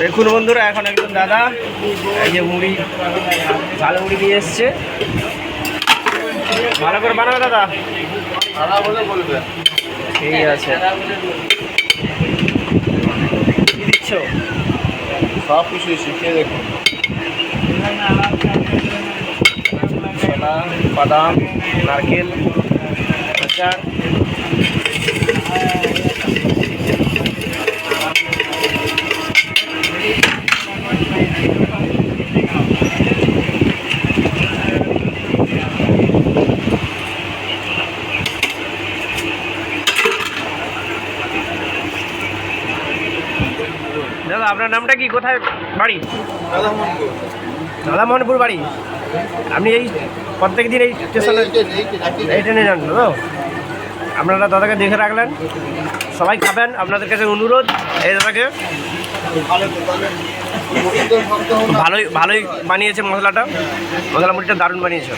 দেখুন বন্ধুরা এখন একজন দাদা এই যে মুড়ি ভালো মুড়ি নিয়ে এসছে। ভালো করে বানাবে দাদা। ঠিক আছে। দিচ্ছ? সব কিছু শিখিয়ে দেখুন ছোলা বাদাম নারকেল আচার। দাদা আপনার নামটা কি? কোথায় বাড়ি? দাদামোহনপুর বাড়ি। আপনি এই প্রত্যেক দিন এই স্টেশনে এই ট্রেনে যান তো? আপনারা দাদাকে দেখে রাখলেন। সবাই খাবেন, আপনাদের কাছে অনুরোধ। এই দাদাকে। ভালোই ভালোই বানিয়েছে মশলাটা। মশলা মুড়িটা দারুণ বানিয়েছে।